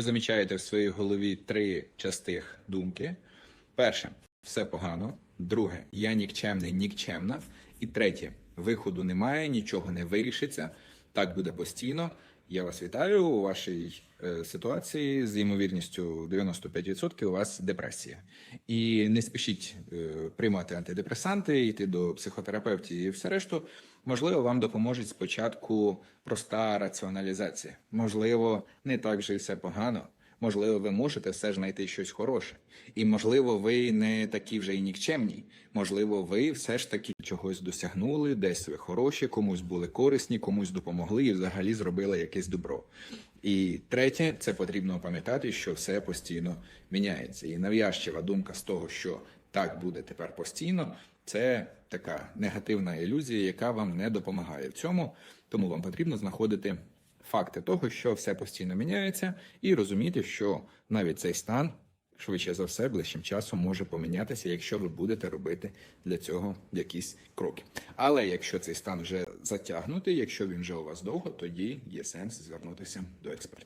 ви замічаєте в своїй голові три частих думки. Перше, все погано. Друге, я нікчемний, нікчемна. І третє, виходу немає, нічого не вирішиться. Так буде постійно. Я вас вітаю у вашій е, ситуації з ймовірністю 95% у вас депресія. І не спішіть е, приймати антидепресанти, йти до психотерапевтів і все решту. Можливо, вам допоможе спочатку проста раціоналізація. Можливо, не так вже і все погано. Можливо, ви можете все ж знайти щось хороше. І можливо, ви не такі вже й нікчемні. Можливо, ви все ж таки чогось досягнули, десь ви хороші, комусь були корисні, комусь допомогли і взагалі зробили якесь добро. І третє, це потрібно пам'ятати, що все постійно міняється. І нав'язчива думка з того, що так буде тепер постійно, це така негативна ілюзія, яка вам не допомагає в цьому. Тому вам потрібно знаходити факти того, що все постійно міняється, і розуміти, що навіть цей стан швидше за все ближчим часом може помінятися, якщо ви будете робити для цього якісь кроки. Але якщо цей стан вже затягнутий, якщо він вже у вас довго, тоді є сенс звернутися до експерта.